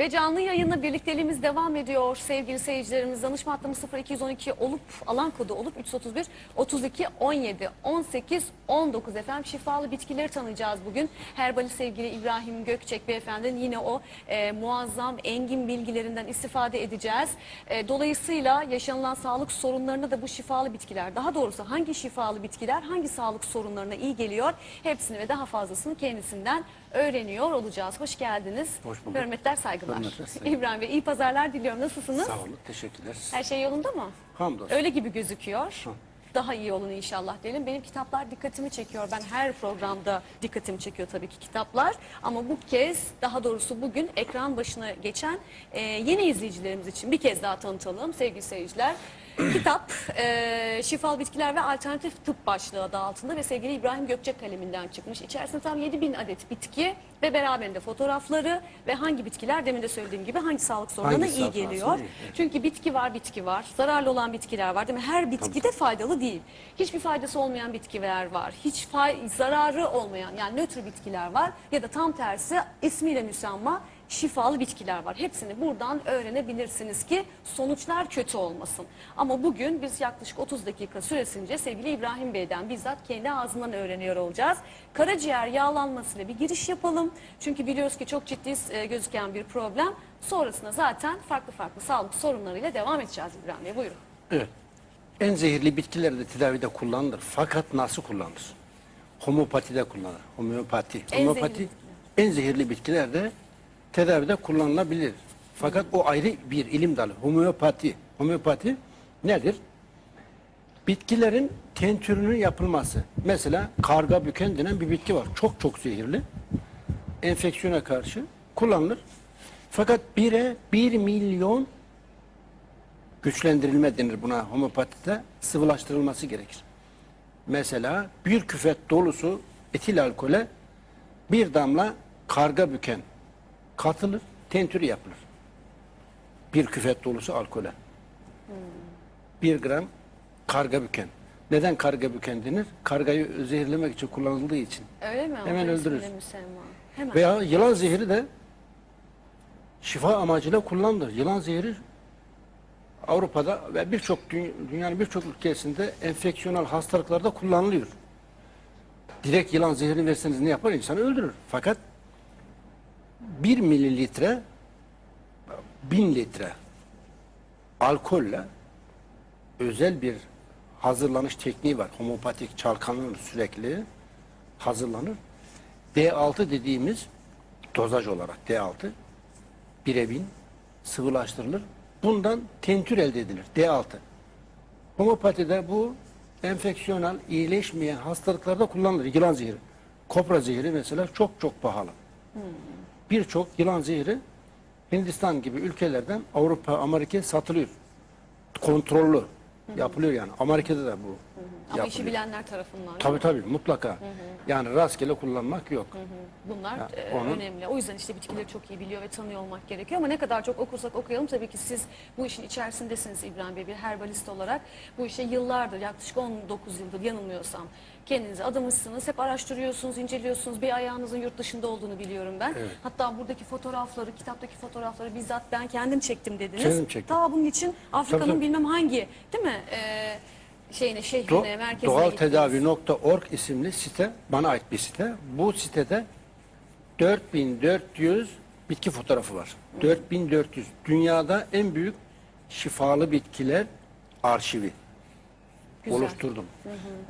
Ve canlı yayınla birlikteliğimiz devam ediyor sevgili seyircilerimiz. Danışma hattımız 0212 olup alan kodu olup 331 32 17 18 19 efendim şifalı bitkileri tanıyacağız bugün. Herbali sevgili İbrahim Gökçek beyefendinin yine o e, muazzam engin bilgilerinden istifade edeceğiz. E, dolayısıyla yaşanılan sağlık sorunlarına da bu şifalı bitkiler daha doğrusu hangi şifalı bitkiler hangi sağlık sorunlarına iyi geliyor hepsini ve daha fazlasını kendisinden öğreniyor olacağız. Hoş geldiniz. Hoş bulduk. Hürmetler, saygılar. Hürmetler, saygılar. İbrahim Bey iyi pazarlar diliyorum. Nasılsınız? Sağ olun, teşekkürler. Her şey yolunda mı? Hamdolsun. Öyle gibi gözüküyor. Daha iyi olun inşallah diyelim. Benim kitaplar dikkatimi çekiyor. Ben her programda dikkatimi çekiyor tabii ki kitaplar. Ama bu kez daha doğrusu bugün ekran başına geçen e, yeni izleyicilerimiz için bir kez daha tanıtalım sevgili seyirciler. Kitap e, Şifalı Bitkiler ve Alternatif Tıp başlığı adı altında ve sevgili İbrahim Gökçek kaleminden çıkmış. İçerisinde tam 7000 adet bitki ve beraberinde fotoğrafları ve hangi bitkiler demin de söylediğim gibi hangi sağlık sorunlarına Hangi iyi sağlık geliyor. iyi, evet. Çünkü bitki var, bitki var. Zararlı olan bitkiler var değil mi? Her bitki de faydalı değil. Hiçbir faydası olmayan bitkiler var. Hiç fay- zararı olmayan yani nötr bitkiler var. Ya da tam tersi ismiyle müsemma şifalı bitkiler var. Hepsini buradan öğrenebilirsiniz ki sonuçlar kötü olmasın. Ama bugün biz yaklaşık 30 dakika süresince sevgili İbrahim Bey'den bizzat kendi ağzından öğreniyor olacağız. Karaciğer yağlanmasıyla bir giriş yapalım. Çünkü biliyoruz ki çok ciddi e, gözüken bir problem. Sonrasında zaten farklı farklı sağlık sorunlarıyla devam edeceğiz İbrahim Bey. Buyurun. Evet. En zehirli bitkiler de tedavide kullanılır. Fakat nasıl kullanılır? Homopatide kullanılır. Homeopati. En Homopati zehirli en zehirli bitkiler de tedavide kullanılabilir. Fakat o ayrı bir ilim dalı. Homeopati. Homeopati nedir? Bitkilerin tentürünün yapılması. Mesela karga büken denen bir bitki var. Çok çok zehirli. Enfeksiyona karşı kullanılır. Fakat bire bir milyon güçlendirilme denir buna homeopatide sıvılaştırılması gerekir. Mesela bir küfet dolusu etil alkole bir damla karga büken katılır, tentürü yapılır. Bir küfet dolusu alkole. Bir gram karga büken. Neden karga büken denir? Kargayı zehirlemek için kullanıldığı için. Öyle mi? Hemen O da öldürür. Hemen. Veya yılan zehri de şifa amacıyla kullanılır. Yılan zehri Avrupa'da ve birçok dü- dünyanın birçok ülkesinde enfeksiyonel hastalıklarda kullanılıyor. Direkt yılan zehrini verseniz ne yapar? İnsanı öldürür. Fakat 1 mililitre 1000 litre alkolle özel bir hazırlanış tekniği var. Homopatik çalkanır sürekli hazırlanır. D6 dediğimiz dozaj olarak D6 bire bin sıvılaştırılır. Bundan tentür elde edilir. D6. Homopatide bu enfeksiyonel iyileşmeyen hastalıklarda kullanılır. Yılan zehri. Kopra zehri mesela çok çok pahalı. Birçok yılan zehri Hindistan gibi ülkelerden Avrupa, Amerika'ya satılıyor. Kontrollü yapılıyor yani. Amerika'da da bu Ama işi bilenler tarafından. Tabii tabii mutlaka. Yani rastgele kullanmak yok. Bunlar Ya, e, onun- önemli. O yüzden işte bitkileri çok iyi biliyor ve tanıyor olmak gerekiyor. Ama ne kadar çok okursak okuyalım tabii ki siz bu işin içerisindesiniz İbrahim Bey bir herbalist olarak. Bu işe yıllardır yaklaşık 19 yıldır yanılmıyorsam kendinize adamışsınız. Hep araştırıyorsunuz, inceliyorsunuz. Bir ayağınızın yurt dışında olduğunu biliyorum ben. Evet. Hatta buradaki fotoğrafları, kitaptaki fotoğrafları bizzat ben kendim çektim dediniz. Kendim çektim. Ta bunun için Afrika'nın bilmem hangi değil mi? E, şeyine, şehrine, merkezine. Doğaltedavi.org isimli site bana ait bir site. Bu sitede 4400 bitki fotoğrafı var. 4400. Dünyada en büyük şifalı bitkiler arşivi Güzel. oluşturdum.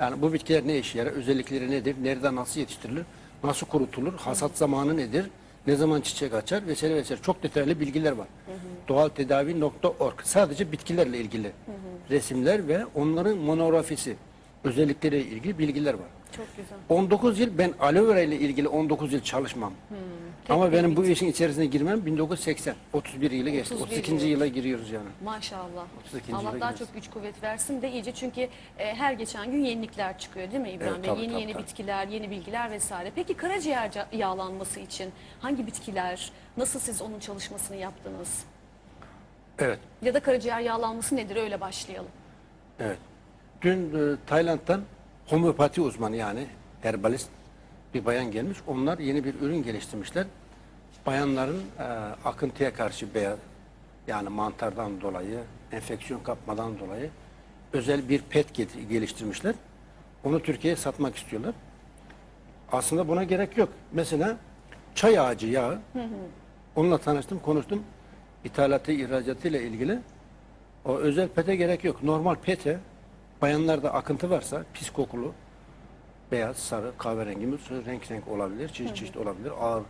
Yani bu bitkiler ne işe yarar? Özellikleri nedir? Nerede nasıl yetiştirilir? Nasıl kurutulur? Hasat zamanı nedir? Ne zaman çiçek açar? Vesaire vesaire. Çok detaylı bilgiler var. Doğaltedavi.org. Sadece bitkilerle ilgili resimler ve onların monografisi, özellikleriyle ilgili bilgiler var. Çok güzel. 19 yıl ben aloe vera ile ilgili 19 yıl çalışmam. Ama Tek bir benim bu işin içerisine girmem 1980. 31 yılı geçti. 31 32. yıl. yıla giriyoruz yani. Maşallah. 32. Allah daha giriyoruz. çok güç kuvvet versin de iyice çünkü e, her geçen gün yenilikler çıkıyor değil mi İbrahim Evet, Bey? tabii, yeni tabii, yeni tabii. bitkiler, yeni bilgiler vesaire. Peki karaciğer yağlanması için hangi bitkiler, nasıl siz onun çalışmasını yaptınız? Evet. Ya da karaciğer yağlanması nedir öyle başlayalım. Evet. Dün e, Tayland'dan homeopati uzmanı yani herbalist bir bayan gelmiş. Onlar yeni bir ürün geliştirmişler. bayanların e, akıntıya karşı beyaz yani mantardan dolayı, enfeksiyon kapmadan dolayı özel bir pet geliştirmişler. Onu Türkiye'ye satmak istiyorlar. Aslında buna gerek yok. Mesela çay ağacı yağı. Onunla tanıştım, konuştum. İthalatı, ihracatı ile ilgili. O özel pete gerek yok. Normal pete bayanlarda akıntı varsa pis kokulu beyaz, sarı, kahverengi mi renk renk olabilir, çeşit çeşit olabilir, ağır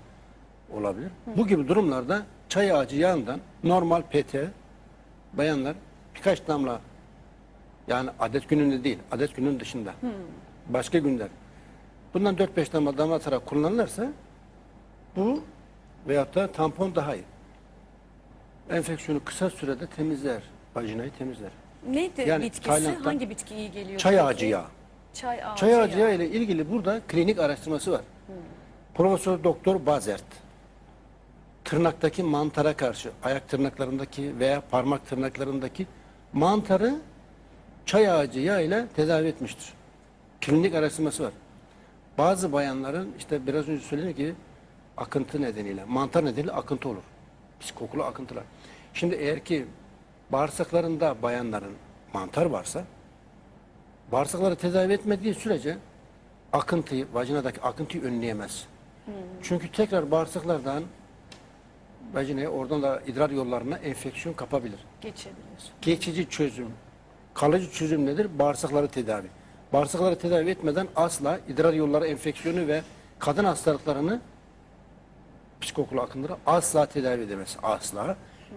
olabilir. Bu gibi durumlarda çay ağacı yağından normal pete bayanlar birkaç damla yani adet gününde değil, adet günün dışında. Başka günler. Bundan 4-5 damla damlatarak kullanılırsa bu veyahut da tampon daha iyi. Enfeksiyonu kısa sürede temizler. Vajinayı temizler. Neydi Yani bitkisi? Tayland'dan Hangi bitki iyi geliyor? Çay peki? ağacı yağı. Çay ağacı, Çay ağacı yağı. yağı ile ilgili burada klinik araştırması var. Profesör Doktor Bazert tırnaktaki mantara karşı ayak tırnaklarındaki veya parmak tırnaklarındaki mantarı çay ağacı yağı ile tedavi etmiştir. Klinik araştırması var. Bazı bayanların işte biraz önce söylediğim gibi akıntı nedeniyle, mantar nedeniyle akıntı olur. Pis kokulu akıntılar. Şimdi eğer ki bağırsaklarında bayanların mantar varsa bağırsakları tedavi etmediği sürece akıntıyı, vajinadaki akıntıyı önleyemez. Çünkü tekrar bağırsaklardan vajinaya, oradan da idrar yollarına enfeksiyon kapabilir. Geçebiliyorsun. Geçici çözüm, kalıcı çözüm nedir? Bağırsakları tedavi. Bağırsakları tedavi etmeden asla idrar yolları enfeksiyonu ve kadın hastalıklarını psikokulu akıntıları asla tedavi edemez. Asla.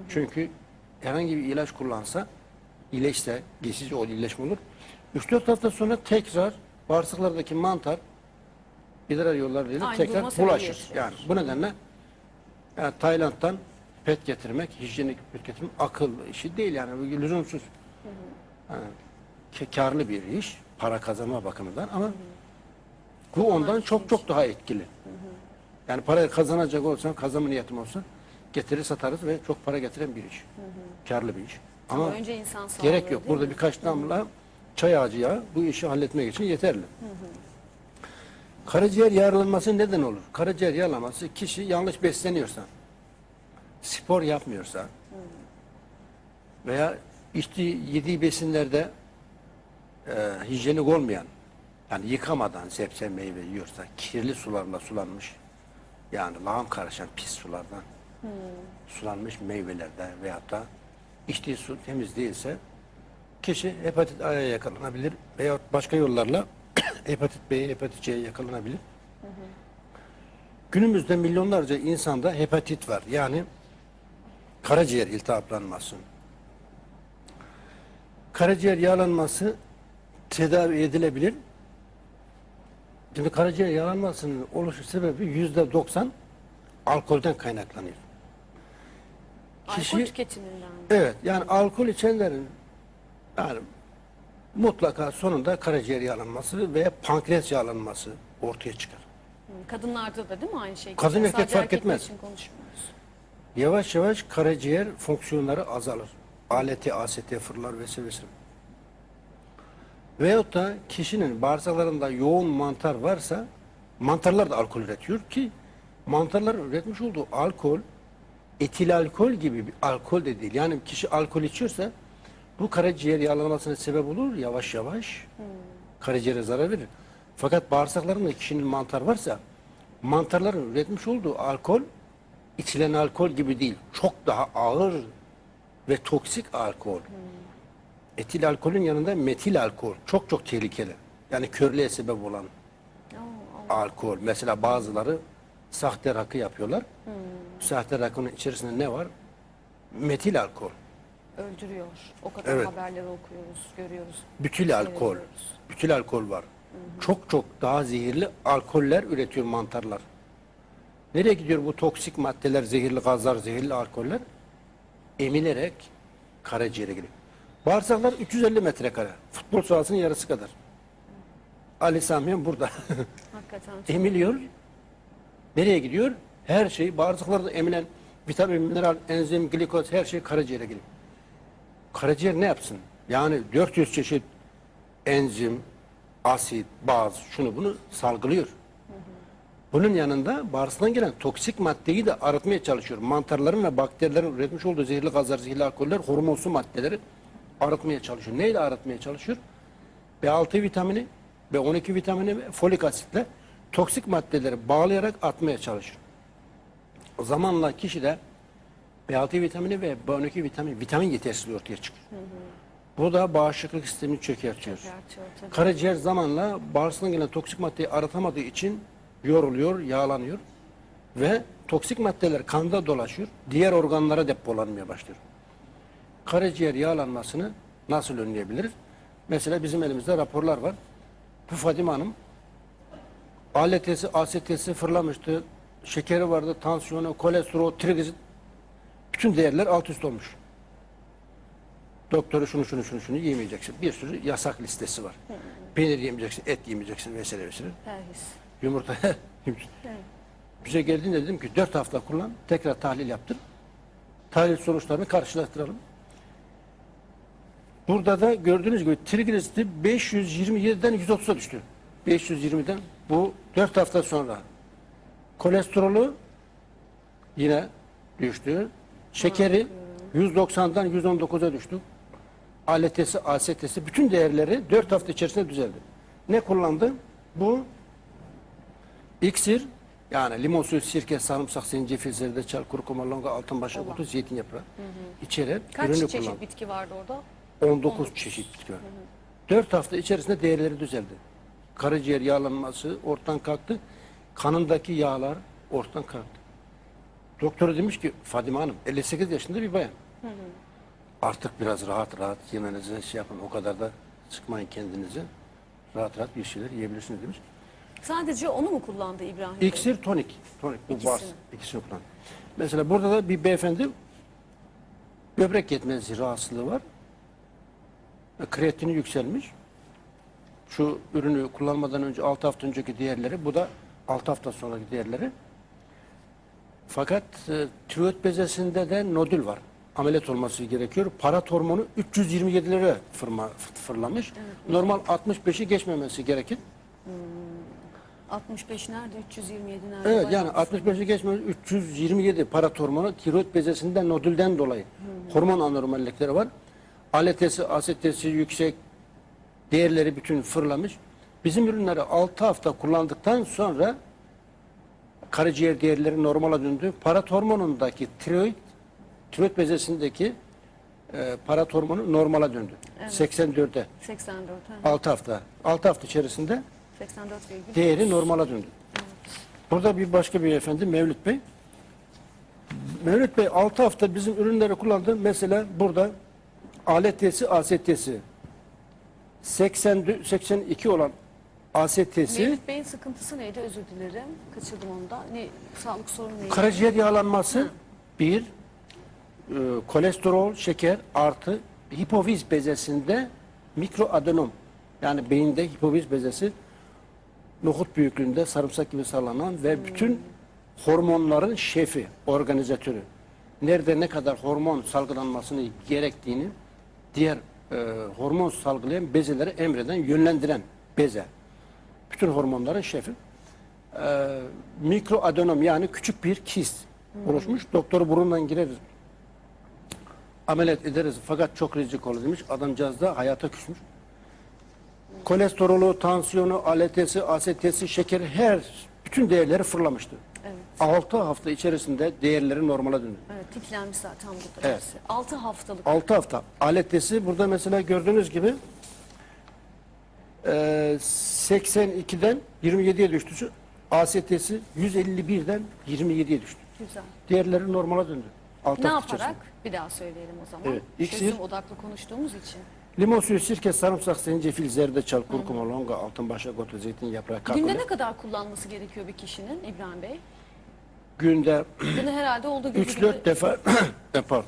Çünkü herhangi bir ilaç kullansa iyileşse, geçici o iyileşme olur. 3-4 hafta sonra tekrar bağırsaklardaki mantar idrar yollarıyla Aynı tekrar duruma bulaşır. Yani bu nedenle yani Tayland'dan pet getirmek, hijyenik pet getirmek akıl işi değil yani bu lüzumsuz. Yani ke- karlı bir iş, para kazanma bakımından ama bu ondan çok çok daha etkili. Yani parayı kazanacak olsam, kazanma niyetim olsa getirir satarız ve çok para getiren bir iş. Karlı bir iş. Ama, Ama önce insan sağlığı gerek yok. Burada mi? birkaç damla çay ağacı yağı bu işi halletmek için yeterli. Karaciğer yağlanması neden olur? Karaciğer yağlaması kişi yanlış besleniyorsa, spor yapmıyorsa veya içtiği, yediği besinlerde e, hijyenik olmayan, yani yıkamadan sebze meyve yiyorsa, kirli sularla sulanmış, yani lağım karışan pis sulardan sulanmış meyvelerde veyahut da içtiği su temiz değilse kişi hepatit A'ya yakalanabilir veyahut başka yollarla hepatit B'ye, hepatit C'ye yakalanabilir. Günümüzde milyonlarca insanda hepatit var. Yani karaciğer iltihaplanması. Karaciğer yağlanması tedavi edilebilir. Şimdi karaciğer yağlanmasının oluşu sebebi yüzde doksan alkolden kaynaklanıyor. Alkol Kişi- tüketiminden. Evet yani alkol içenlerin yani mutlaka sonunda karaciğer yağlanması veya pankreas yağlanması ortaya çıkar. Hı, Kadınlarda da değil mi aynı şey? Kadın erkek Sadece fark etmez. için. Yavaş yavaş karaciğer fonksiyonları azalır. ALT, AST fırlar vesaire. vesaire. Veyahut da kişinin bağırsaklarında yoğun mantar varsa mantarlar da alkol üretiyor ki mantarlar üretmiş olduğu alkol etil alkol gibi bir alkol de değil. Yani kişi alkol içiyorsa bu karaciğer yağlanmasına sebep olur yavaş yavaş. Karaciğere zarar verir. Fakat bağırsaklarında kişinin mantar varsa mantarların üretmiş olduğu alkol içilen alkol gibi değil. Çok daha ağır ve toksik alkol. Etil alkolün yanında metil alkol çok çok tehlikeli. Yani körlüğe sebep olan alkol. Mesela bazıları sahte rakı yapıyorlar. Sahte rakının içerisinde ne var? Metil alkol. Öldürüyor. O kadar Evet. haberleri okuyoruz, görüyoruz. Bütül alkol. seyrediyoruz. Bütül alkol var. Çok çok daha zehirli alkoller üretiyor mantarlar. Nereye gidiyor bu toksik maddeler, zehirli gazlar, zehirli alkoller? Emilerek karaciğere giriyor. Bağırsaklar 350 metrekare. Futbol sahasının yarısı kadar. Ali Samiyen burada. Hakikaten Emiliyor. Nereye gidiyor? Her şey bağırsaklarda emilen vitamin, mineral, enzim, glikoz her şey karaciğere giriyor. Karaciğer ne yapsın? Yani 400 çeşit enzim, asit, baz, şunu bunu salgılıyor. Bunun yanında bağırsaktan gelen toksik maddeyi de arıtmaya çalışıyor. Mantarların ve bakterilerin üretmiş olduğu zehirli gazlar, zehirli alkoller, hormonsu maddeleri arıtmaya çalışıyor. Neyle arıtmaya çalışıyor? B6 vitamini, B12 vitamini ve folik asitle toksik maddeleri bağlayarak atmaya çalışıyor. O zamanla kişide B6 vitamini ve B12 vitamini, vitamin yetersizliği ortaya çıkıyor. Bu da bağışıklık sistemini çökertiyor. Çökertiyor. Karaciğer zamanla bağırsaktan gelen toksik maddeyi aratamadığı için yoruluyor, yağlanıyor ve toksik maddeler kanda dolaşıyor, diğer organlara depolanmaya başlıyor. Karaciğer yağlanmasını nasıl önleyebiliriz? Mesela bizim elimizde raporlar var. Fadime Hanım ALT'si, AST'si fırlamıştı. Şekeri vardı, tansiyonu, kolesterol, trigliserit bütün değerler alt üst olmuş. Doktoru şunu şunu şunu şunu yemeyeceksin. Bir sürü yasak listesi var. Peynir yemeyeceksin, et yemeyeceksin vesaire vesaire. Perhis. Yumurta bize geldiğinde dedim ki dört hafta kullan, tekrar tahlil yaptır. Tahlil sonuçlarını karşılaştıralım. Burada da gördüğünüz gibi trigliseriti 527'den 130'a düştü. 520'den bu 4 hafta sonra. Kolesterolü yine düştü. Şekeri 190'dan 119'a düştü. ALT'si, AST'si bütün değerleri 4 hafta içerisinde düzeldi. Ne kullandı? Bu İksir yani limon suyu, sirke, sarımsak, zencefil, zerdeçal, kurkuma, longa, altın başak otu, zeytin yaprağı içeren Kaç ürünü çeşit kullandı. bitki vardı orada? 19 çeşit bitki var. 4 hafta içerisinde değerleri düzeldi. Karaciğer yağlanması ortadan kalktı. Kanındaki yağlar ortadan kalktı. Doktor demiş ki Fadime Hanım 58 yaşında bir bayan. Artık biraz rahat rahat yemenize şey yapın. O kadar da sıkmayın kendinizi. Rahat rahat bir şeyler yiyebilirsiniz demiş. Sadece onu mu kullandı İbrahim Bey? İksir tonik. Tonik bu İkisini. var. İkisini kullan. Mesela burada da bir beyefendi böbrek yetmezliği rahatsızlığı var. Kreatini yükselmiş. Şu ürünü kullanmadan önce 6 hafta önceki değerleri bu da 6 hafta sonraki değerleri. Fakat e, tiroid bezesinde de nodül var. Ameliyat olması gerekiyor. Parat hormonu 327'lere fırma, fırlamış. Normal 65'i geçmemesi gerekir. 65 nerede? 327 nerede? Evet yani 65'i geçmez 327 parat hormonu tiroid bezesinden nodülden dolayı hormon anormallikleri var. ALT'si, AST'si yüksek değerleri bütün fırlamış. Bizim ürünleri 6 hafta kullandıktan sonra karaciğer değerleri normala döndü. Parat hormonundaki tiroid tiroid bezesindeki e, parat hormonu normala döndü. 84'e 84. ha. 6 hafta. 6 hafta içerisinde 84 virgül. değeri normala döndü. Burada bir başka bir efendi Mevlüt Bey. Mevlüt Bey 6 hafta bizim ürünleri kullandı. Mesela burada ALT'si, AST'si 80, 82 olan AST'si Mevlüt Bey'in sıkıntısı neydi? Özür dilerim. Kaçırdım onu da. Ne, sağlık sorunu neydi? karaciğer yağlanması bir e, kolesterol, şeker artı hipofiz bezesinde mikroadenom yani beyinde hipofiz bezesi nohut büyüklüğünde sarımsak gibi sallanan ve bütün hormonların şefi, organizatörü. Nerede ne kadar hormon salgılanmasını gerektiğini diğer e, hormon salgılayan bezelere emreden, yönlendiren beze. Bütün hormonların şefi. E, mikroadenom yani küçük bir kist oluşmuş. Doktoru burundan gireriz. Ameliyat ederiz fakat çok rizik olur demiş. Adamcağız da hayata küsmüş. Kolesterolü, tansiyonu, ALT'si, AST'si, şekeri her bütün değerleri fırlamıştı. Evet. 6 hafta içerisinde değerleri normale döndü. Evet, tiklenmiş zaten burada. Evet. hepsi. 6 haftalık. 6 hafta. ALT'si burada mesela gördüğünüz gibi e, 82'den 27'ye düştü. AST'si 151'den 27'ye düştü. Güzel. Değerleri normale döndü. 6 Ne hafta yaparak? içerisinde. Bir daha söyleyelim o zaman. Evet, iksir. Çözüm odaklı konuştuğumuz için. Limon suyu, sirke, sarımsak, zencefil, zerdeçal, kurkuma, longa, altın başak otu, zeytin yaprağı, Günde kakule. ne kadar kullanması gerekiyor bir kişinin İbrahim Bey? Günde Günde herhalde olduğu gibi. 3-4 defa pardon.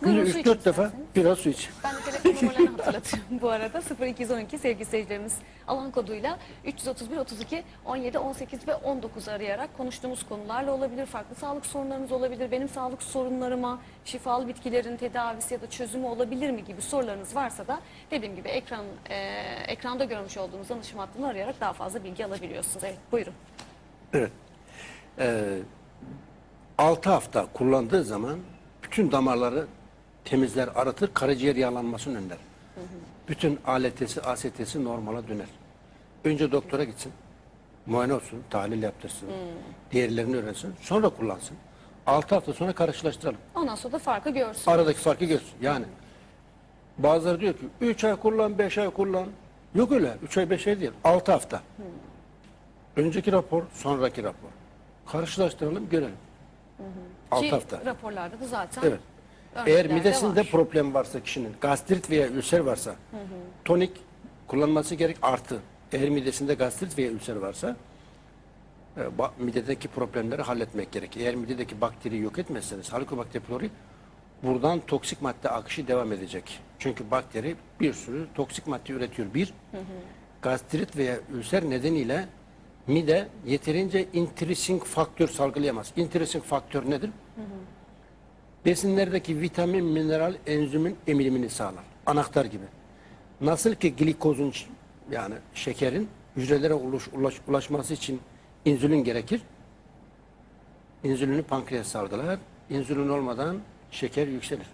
Günde Buyurun, su 3-4 için defa isterseniz. biraz su iç. Ben de telefon numaralarını hatırlatıyorum bu arada. 0212 sevgili seyircilerimiz alan koduyla 331 32 17 18 ve 19 arayarak konuştuğumuz konularla olabilir. Farklı sağlık sorunlarınız olabilir. Benim sağlık sorunlarıma şifalı bitkilerin tedavisi ya da çözümü olabilir mi gibi sorularınız varsa da dediğim gibi ekran e, ekranda görmüş olduğunuz danışma hattını arayarak daha fazla bilgi alabiliyorsunuz. Evet buyurun. Evet. 6 hafta kullandığı zaman bütün damarları temizler, aratır, karaciğer yağlanmasını önler. Bütün ALT'si, AST'si normala döner. Önce doktora gitsin, muayene olsun, tahlil yaptırsın, değerlerini öğrensin, sonra kullansın. 6 hafta sonra karşılaştıralım. Ondan sonra da farkı görsün. Aradaki farkı görsün. Yani bazıları diyor ki 3 ay kullan, 5 ay kullan. Yok öyle. 3 ay, 5 ay değil. 6 hafta. Önceki rapor, sonraki rapor. Karşılaştıralım, görelim. 6 Ki hafta. raporlarda da zaten Evet. Eğer de midesinde var. problem varsa kişinin, gastrit veya ülser varsa, tonik kullanması gerek artı. Eğer midesinde gastrit veya ülser varsa, e, ba- midedeki problemleri halletmek gerek. Eğer midedeki bakteriyi yok etmezseniz, Helicobacter pylori buradan toksik madde akışı devam edecek. Çünkü bakteri bir sürü toksik madde üretiyor. Bir, gastrit veya ülser nedeniyle mide yeterince intrinsic faktör salgılayamaz. Intrinsic faktör nedir? besinlerdeki vitamin, mineral, enzimin emilimini sağlar. Anahtar gibi. Nasıl ki glikozun yani şekerin hücrelere ulaş, ulaş- ulaşması için insülin gerekir. İnsülini pankreas salgılar. İnsülin olmadan şeker yükselir.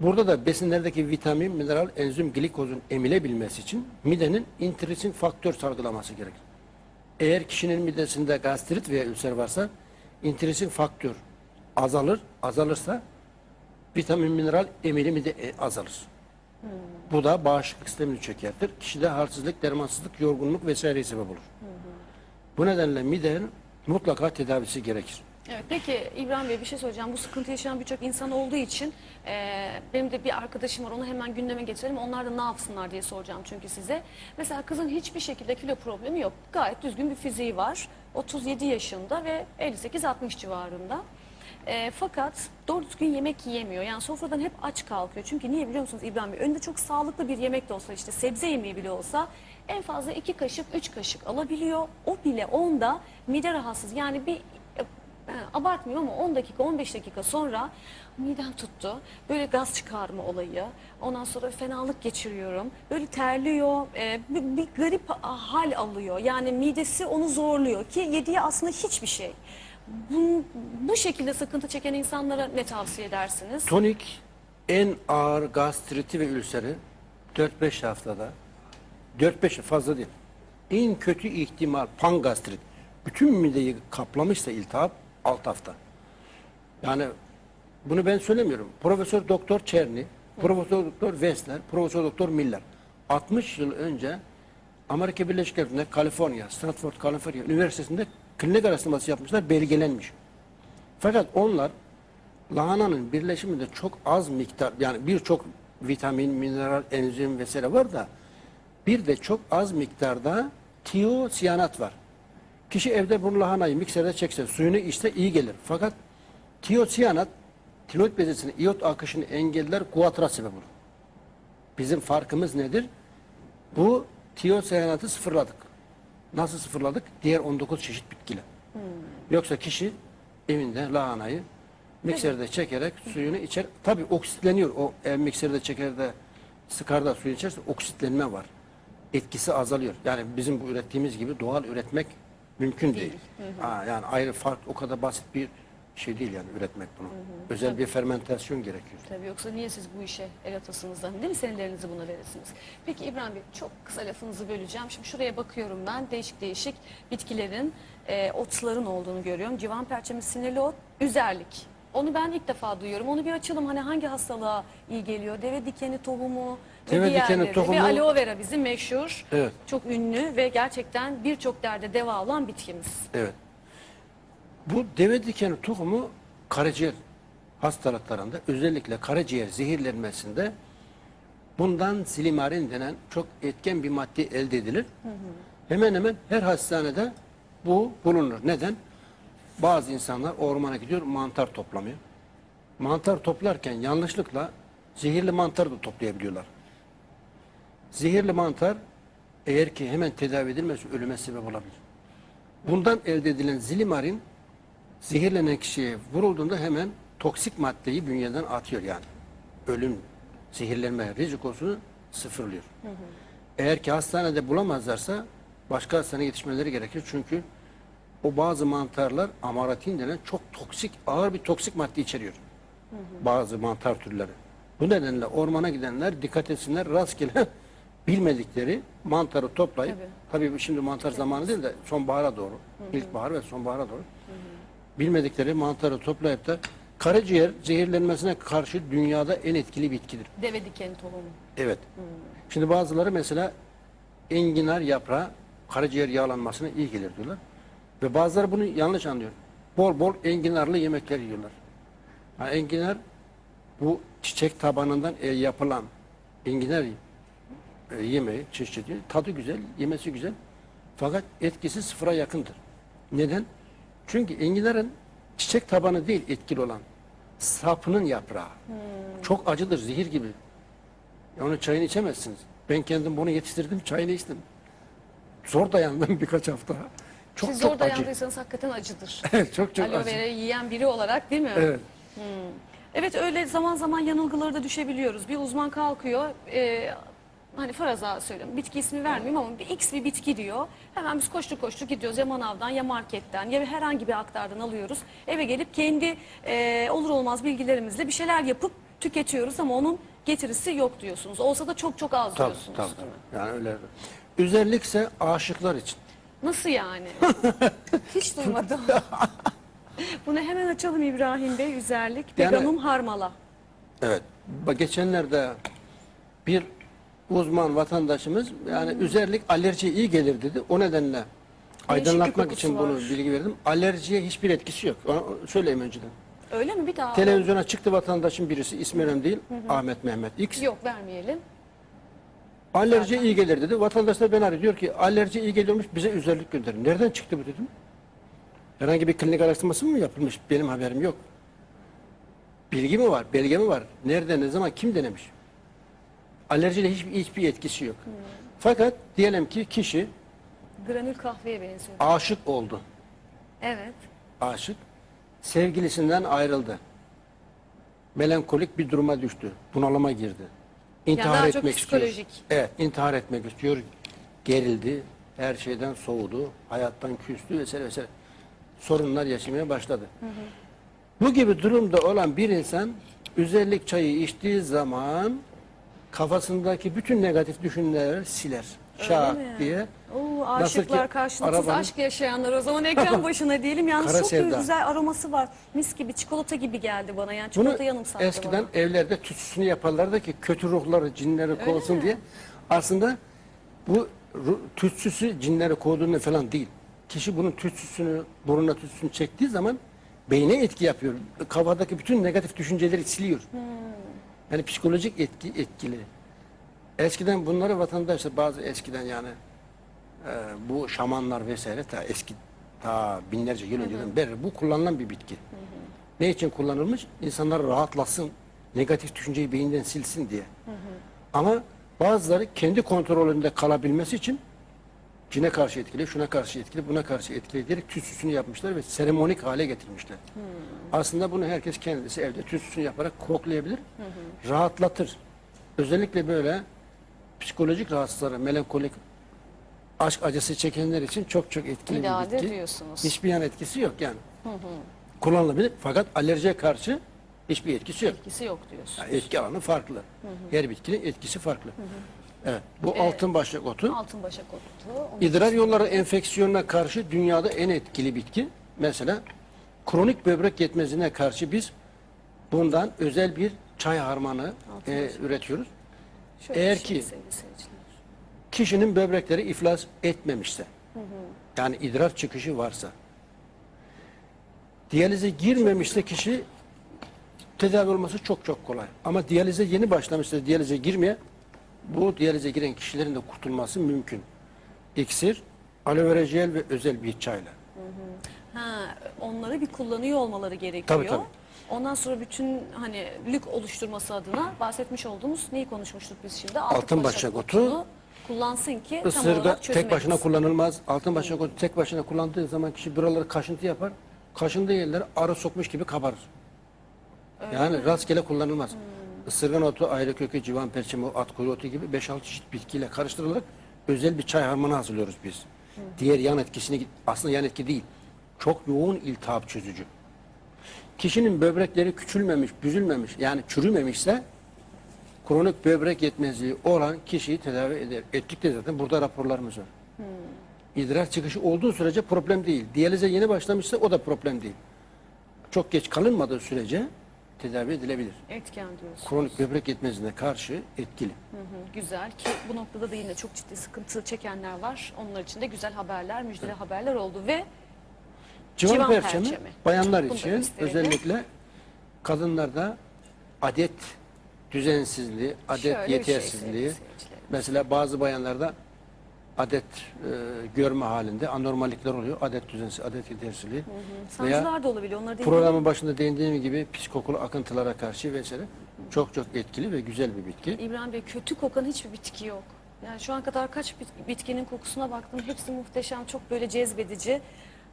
Burada da besinlerdeki vitamin, mineral, enzim, glikozun emilebilmesi için midenin intrinsic faktör salgılaması gerekir. Eğer kişinin midesinde gastrit veya ülser varsa intrinsic faktör azalır. Azalırsa vitamin mineral emilimi de e, azalır. Bu da bağışıklık sistemini çökertir. Kişide halsizlik, dermansızlık, yorgunluk vesaire sebep olur. Bu nedenle midenin mutlaka tedavisi gerekir. Evet, peki İbrahim Bey bir şey söyleyeceğim. Bu sıkıntı yaşayan birçok insan olduğu için e, benim de bir arkadaşım var. Onu hemen gündeme getirelim. Onlar da ne yapsınlar diye soracağım çünkü size. Mesela kızın hiçbir şekilde kilo problemi yok. Gayet düzgün bir fiziği var. 37 yaşında ve 58-60 civarında. E, fakat doğru düzgün yemek yiyemiyor. Yani sofradan hep aç kalkıyor. Çünkü niye biliyor musunuz İbrahim Bey? Önünde çok sağlıklı bir yemek de olsa işte sebze yemeği bile olsa en fazla 2 kaşık 3 kaşık alabiliyor. O bile onda mide rahatsız. Yani bir e, abartmıyorum ama 10 dakika 15 dakika sonra midem tuttu. Böyle gaz çıkarma olayı. Ondan sonra fenalık geçiriyorum. Böyle terliyor. e, bir, bir garip hal alıyor. Yani midesi onu zorluyor ki yediği aslında hiçbir şey. Bu, bu şekilde sıkıntı çeken insanlara ne tavsiye edersiniz? Tonik en ağır gastriti ve ülseri 4-5 haftada 4-5 fazla değil. En kötü ihtimal pangastrit. Bütün mideyi kaplamışsa iltihap 6 hafta. Yani bunu ben söylemiyorum. Profesör Doktor Çerni, Profesör Doktor Wessler, Profesör Doktor Miller 60 yıl önce Amerika Birleşik Devletleri'nde Kaliforniya, Stanford Kaliforniya Üniversitesi'nde klinik araştırması yapmışlar, belgelenmiş. Fakat onlar lahananın birleşiminde çok az miktar yani birçok vitamin, mineral, enzim vesaire var da bir de çok az miktarda tiyosiyanat var. Kişi evde bu lahanayı mikserde çekse, suyunu içse iyi gelir. Fakat tiyosiyanat tiroid bezesinin iyot akışını engeller, kuatra sebep olur. Bizim farkımız nedir? Bu tiyosiyanatı sıfırladık. Nasıl sıfırladık? Diğer 19 çeşit bitkiyle. Yoksa kişi evinde lahanayı mikserde çekerek suyunu içer. Tabi oksitleniyor. O eğer mikserde çeker de sıkar da suyu içerse oksitlenme var. Etkisi azalıyor. Yani bizim bu ürettiğimiz gibi doğal üretmek mümkün değil. Ha, yani ayrı fark o kadar basit bir şey değil yani üretmek bunu. Özel bir fermentasyon gerekiyor. Tabii yoksa niye siz bu işe el atasınız da değil mi senelerinizi buna verirsiniz? Peki İbrahim Bey çok kısa lafınızı böleceğim. Şimdi şuraya bakıyorum ben değişik değişik bitkilerin, e, otların olduğunu görüyorum. Civan perçemi sinirli ot, üzerlik. Onu ben ilk defa duyuyorum. Onu bir açalım hani hangi hastalığa iyi geliyor? Deve dikeni tohumu dikeni diğerleri. tohumu- Ve aloe vera bizim meşhur, Evet. çok ünlü ve gerçekten birçok derde deva olan bitkimiz. Evet. Bu deve dikeni tohumu karaciğer hastalıklarında özellikle karaciğer zehirlenmesinde bundan silimarin denen çok etken bir madde elde edilir. Hemen hemen her hastanede bu bulunur. Neden? Bazı insanlar ormana gidiyor mantar toplamıyor. Mantar toplarken yanlışlıkla zehirli mantar da toplayabiliyorlar. Zehirli mantar eğer ki hemen tedavi edilmezse ölüme sebep olabilir. Bundan elde edilen zilimarin zehirlenen kişiye vurulduğunda hemen toksik maddeyi bünyeden atıyor yani. Ölüm, zehirlenme rizikosunu sıfırlıyor. Eğer ki hastanede bulamazlarsa başka hastaneye yetişmeleri gerekir. Çünkü o bazı mantarlar amaratin denen çok toksik, ağır bir toksik madde içeriyor. Bazı mantar türleri. Bu nedenle ormana gidenler dikkat etsinler rastgele bilmedikleri mantarı toplayıp tabii, bu şimdi mantar zamanı değil de sonbahara doğru, ilkbahar ve sonbahara doğru bilmedikleri mantarı toplayıp da karaciğer zehirlenmesine karşı dünyada en etkili bitkidir. Deve dikeni tohumu. Evet. Şimdi bazıları mesela enginar yaprağı karaciğer yağlanmasına iyi gelir diyorlar. Ve bazıları bunu yanlış anlıyor. Bol bol enginarlı yemekler yiyorlar. Ha, enginar bu çiçek tabanından e, yapılan enginar e, yemeği, çeşidi, tadı güzel, yemesi güzel. Fakat etkisi sıfıra yakındır. Neden? Çünkü enginarın çiçek tabanı değil etkili olan. Sapının yaprağı. Çok acıdır, zehir gibi. Onun çayını içemezsiniz. Ben kendim bunu yetiştirdim, çayını içtim. Zor dayandım birkaç hafta. Çok Siz çok zor acı. dayandıysanız hakikaten acıdır. Evet, çok çok Aloe acı. vera yiyen biri olarak değil mi? Evet. Evet öyle zaman zaman yanılgıları da düşebiliyoruz. Bir uzman kalkıyor, e, hani faraza söylüyorum, bitki ismi vermeyeyim ama bir X bir bitki diyor. Hemen biz koştu koştu gidiyoruz ya manavdan ya marketten ya herhangi bir aktardan alıyoruz. Eve gelip kendi e, olur olmaz bilgilerimizle bir şeyler yapıp tüketiyoruz ama onun getirisi yok diyorsunuz. Olsa da çok çok az Tabii, diyorsunuz. tabii, tabii. Yani öyle. Özellikse aşıklar için. Nasıl yani? Hiç duymadım. Bunu hemen açalım İbrahim Bey. Üzerlik. Yani- Begamum harmala. Evet. Bak geçenlerde bir uzman vatandaşımız yani üzerlik alerjiye iyi gelir dedi. O nedenle aydınlatmak için bunu var. bilgi verdim. Alerjiye hiçbir etkisi yok. Onu söyleyeyim önceden. Öyle mi? Bir daha. Televizyona çıktı vatandaşın birisi ismi önemli değil. Ahmet Mehmet X. Yok vermeyelim. Alerjiye iyi gelir dedi. Vatandaş da ben arıyor. Diyor ki alerji iyi geliyormuş bize üzerlik gönderin. Nereden çıktı bu dedim. Herhangi bir klinik araştırması mı yapılmış? Benim haberim yok. Bilgi mi var? Belge mi var? Nerede, ne zaman, kim denemiş? Alerjiyle hiçbir, hiçbir etkisi yok. Fakat diyelim ki kişi Granül kahveye benziyor. aşık oldu. Evet. Aşık. Sevgilisinden ayrıldı. Melankolik bir duruma düştü. Bunalıma girdi. İntihar daha çok etmek istiyor. Evet, intihar etmek istiyor. Gerildi. Her şeyden soğudu. Hayattan küstü vesaire vesaire. Sorunlar yaşamaya başladı. Bu gibi durumda olan bir insan özellik çayı içtiği zaman kafasındaki bütün negatif düşünceleri siler. Mi? diye. Oo, aşıklar ki karşılıksız arabanın- aşk yaşayanlar o zaman ekran başına diyelim. Yalnız Kara çok sevda. güzel aroması var. Mis gibi çikolata gibi geldi bana. Yani Bunu çikolata yanımsattı eskiden bana. evlerde tütsüsünü yaparlardı ki kötü ruhları, cinleri kovsun diye. Aslında bu ru- tütsüsü cinleri kovduğunu falan değil. Kişi bunun tütsüsünü, burnuna tütsüsünü çektiği zaman beyne etki yapıyor. Kafadaki bütün negatif düşünceleri siliyor. Yani psikolojik etki etkili. Eskiden bunları vatandaşlar bazı eskiden yani e, bu şamanlar vesaire ta eski ta binlerce yıl önceden beri bu kullanılan bir bitki. Ne için kullanılmış? İnsanlar rahatlasın, negatif düşünceyi beyinden silsin diye. Ama bazıları kendi kontrolünde kalabilmesi için cine karşı etkili, şuna karşı etkili, buna karşı etkili diyerek tütsüsünü yapmışlar ve seremonik hale getirmişler. Aslında bunu herkes kendisi evde tütsüsünü yaparak koklayabilir, rahatlatır. Özellikle böyle psikolojik rahatsızları, melankolik, aşk acısı çekenler için çok çok etkili İdealdir bir bitki. diyorsunuz. Hiçbir yan etkisi yok yani. Kullanılabilir fakat alerjiye karşı hiçbir etkisi yok. Etkisi yok diyorsun. Yani etki alanı farklı. Her bitkinin etkisi farklı. Evet. Bu altın başlık otu. Altın başak otu. Onu- İdrar yolları enfeksiyonuna karşı dünyada en etkili bitki. Mesela kronik böbrek yetmezliğine karşı biz bundan özel bir çay harmanı e, üretiyoruz. Şöyle Eğer ki-. Kişinin böbrekleri iflas etmemişse, yani idrar çıkışı varsa, diyalize girmemişse kişi tedavi olması çok çok kolay. Ama diyalize yeni başlamışsa diyalize girmeye, bu diyalize giren kişilerin de kurtulması mümkün. İksir, aloe vera jel ve özel bir çayla. Ha, onları bir kullanıyor olmaları gerekiyor. Tabii, tabii. Ondan sonra bütün hani lük oluşturması adına bahsetmiş olduğumuz neyi konuşmuştuk biz şimdi? Altın başak otu. kullansın ki tam olarak çözüm tek başına edilsin. kullanılmaz. Altın başak otu tek başına kullandığı zaman kişi buraları kaşıntı yapar. Kaşındığı yerleri arı sokmuş gibi kabarır. yani rastgele kullanılmaz. Isırgan otu, ayrı kökü, civan perçemi, at kuyruğu otu gibi 5-6 çeşit bitkiyle karıştırılarak özel bir çay harmanı hazırlıyoruz biz. Diğer yan etkisini aslında yan etki değil. çok yoğun iltihap çözücü. Kişinin böbrekleri küçülmemiş, büzülmemiş yani çürümemişse kronik böbrek yetmezliği olan kişiyi tedavi eder. Ettik de zaten burada raporlarımız var. İdrar çıkışı olduğu sürece problem değil. Diyalize yeni başlamışsa o da problem değil. Çok geç kalınmadığı sürece tedavi edilebilir. Etken diyorsun. Kronik böbrek yetmezliğine karşı etkili. Hı hı, güzel ki bu noktada da yine çok ciddi sıkıntı çekenler var. Onlar için de güzel haberler, müjdeli haberler oldu ve Civan, Civan perçemi, perçemi. bayanlar Bunu için özellikle kadınlarda adet düzensizliği, adet Şöyle şey yetersizliği. seyircilerim. mesela bazı bayanlarda adet e, görme halinde anormallikler oluyor. Adet düzensiz, adet yetersizliği. Sancılar da olabiliyor. Onları programın başında değindiğim gibi pis kokulu akıntılara karşı vesaire çok çok etkili ve güzel bir bitki. İbrahim Bey kötü kokan hiçbir bitki yok. Yani şu an kadar kaç bit- bitkinin kokusuna baktım. Hepsi muhteşem, çok böyle cezbedici.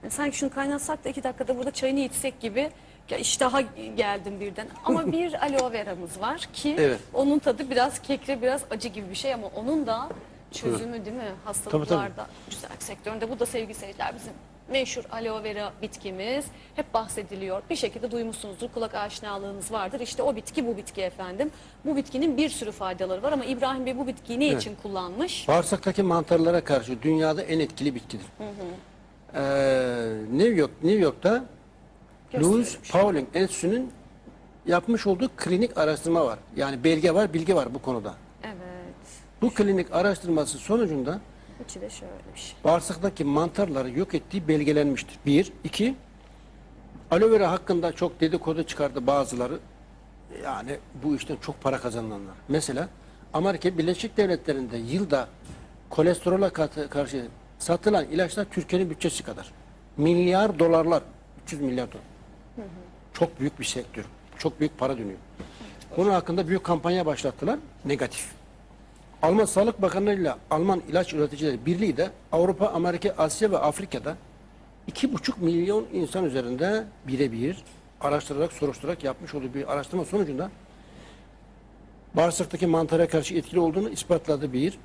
Yani sanki şunu kaynatsak da iki dakikada burada çayını içsek gibi ya iştaha geldim birden. Ama bir aloe vera'mız var ki Evet. onun tadı biraz kekre, biraz acı gibi bir şey ama onun da çözümü değil mi hastalıklarda, güzellik sektöründe. Bu da sevgili seyirciler bizim meşhur aloe vera bitkimiz hep bahsediliyor. Bir şekilde duymuşsunuzdur, kulak aşinalığınız vardır. İşte o bitki bu bitki efendim. Bu bitkinin bir sürü faydaları var ama İbrahim Bey bu bitkiyi ne Evet. için kullanmış? Bağırsaktaki mantarlara karşı dünyada en etkili bitkidir. Ee, New York, New York'ta Louis Pauling Enstitüsü'nün yapmış olduğu klinik araştırma var. Yani belge var, bilgi var bu konuda. Bu klinik araştırması sonucunda İçi de şöyle bir şey. bağırsaktaki mantarları yok ettiği belgelenmiştir. Bir, iki, aloe vera hakkında çok dedikodu çıkardı bazıları. Yani bu işten çok para kazananlar. Mesela Amerika Birleşik Devletleri'nde yılda kolesterola katı- karşı satılan ilaçlar Türkiye'nin bütçesi kadar. Milyar dolarlar, 300 milyar dolar. Çok büyük bir sektör. Çok büyük para dönüyor. Bunun hakkında büyük kampanya başlattılar. Negatif. Alman Sağlık Bakanlığı ile Alman İlaç Üreticileri Birliği de Avrupa, Amerika, Asya ve Afrika'da 2,5 milyon insan üzerinde birebir araştırarak, soruşturarak yapmış olduğu bir araştırma sonucunda bağırsaktaki mantara karşı etkili olduğunu ispatladı bir.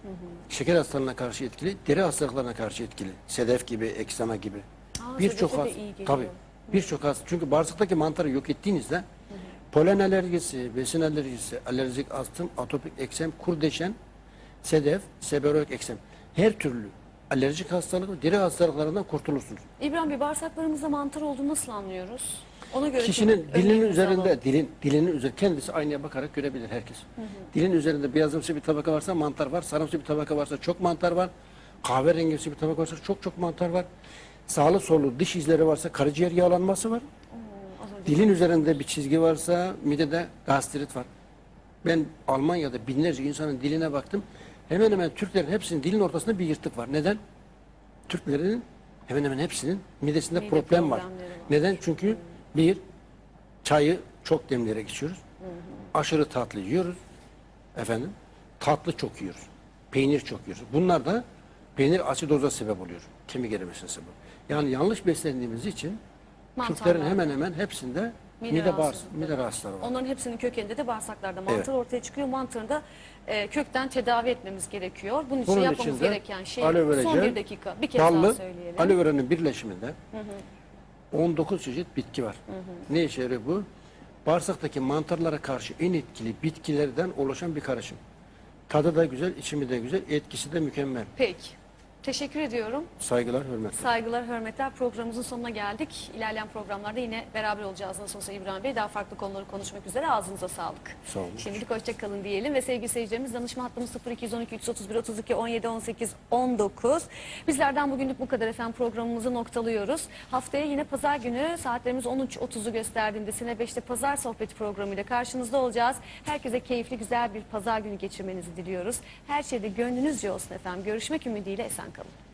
Şeker hastalığına karşı etkili, deri hastalıklarına karşı etkili. Sedef gibi, eksema gibi. Birçok geliyor. tabii. Birçok hasta. Çünkü bağırsaktaki mantarı yok ettiğinizde polen alerjisi, besin alerjisi, alerjik astım, atopik eksem, kurdeşen, sedef, seborreik eksem. Her türlü alerjik hastalık, deri hastalıklarından kurtulursunuz. İbrahim Bey bağırsaklarımızda mantar olduğunu nasıl anlıyoruz? Ona göre Kişinin dilinin üzerinde, alalım. dilin dilinin üzerinde kendisi aynaya bakarak görebilir herkes. Dilin üzerinde beyazımsı bir tabaka varsa mantar var, sarımsı bir tabaka varsa çok mantar var, kahverengimsi bir tabaka varsa çok çok mantar var. Sağlı sollu diş izleri varsa karaciğer yağlanması var. Dilin üzerinde bir çizgi varsa midede gastrit var. Ben Almanya'da binlerce insanın diline baktım. Hemen hemen Türklerin hepsinin dilin ortasında bir yırtık var. Neden? Türklerin hemen hemen hepsinin midesinde Mide problem var. Neden? Çünkü bir, çayı çok demleyerek içiyoruz. Aşırı tatlı yiyoruz. Efendim, tatlı çok yiyoruz. Peynir çok yiyoruz. Bunlar da peynir asidoza sebep oluyor. Kemik erimesine sebep. Yani yanlış beslendiğimiz için Mantarlar Türklerin hemen hemen hepsinde Mide mide, bağırs rahatsızlıkları mide rahatsızları var. Onların hepsinin kökeninde de bağırsaklarda mantar Evet. ortaya çıkıyor. Mantarı da e, kökten tedavi etmemiz gerekiyor. Bunun için Bunun yapmamız için gereken şey son bir dakika bir kez daha Dallı, söyleyelim. aloe vera'nın birleşiminde 19 çeşit bitki var. Ne işe yarıyor bu? Bağırsaktaki mantarlara karşı en etkili bitkilerden oluşan bir karışım. Tadı da güzel, içimi de güzel, etkisi de mükemmel. Peki. Teşekkür ediyorum. Saygılar, hürmetler. Saygılar, hürmetler. Programımızın sonuna geldik. İlerleyen programlarda yine beraber olacağız. Nasıl olsa İbrahim Bey daha farklı konuları konuşmak üzere. Ağzınıza sağlık. Sağ olun. Şimdilik hoşçakalın diyelim ve sevgili seyircilerimiz danışma hattımız 0212 331 32 17 18 19. Bizlerden bugünlük bu kadar efendim programımızı noktalıyoruz. Haftaya yine pazar günü saatlerimiz 13.30'u gösterdiğinde Sine 5'te pazar sohbeti programıyla karşınızda olacağız. Herkese keyifli güzel bir pazar günü geçirmenizi diliyoruz. Her şeyde gönlünüzce olsun efendim. Görüşmek ümidiyle esen வணக்கம்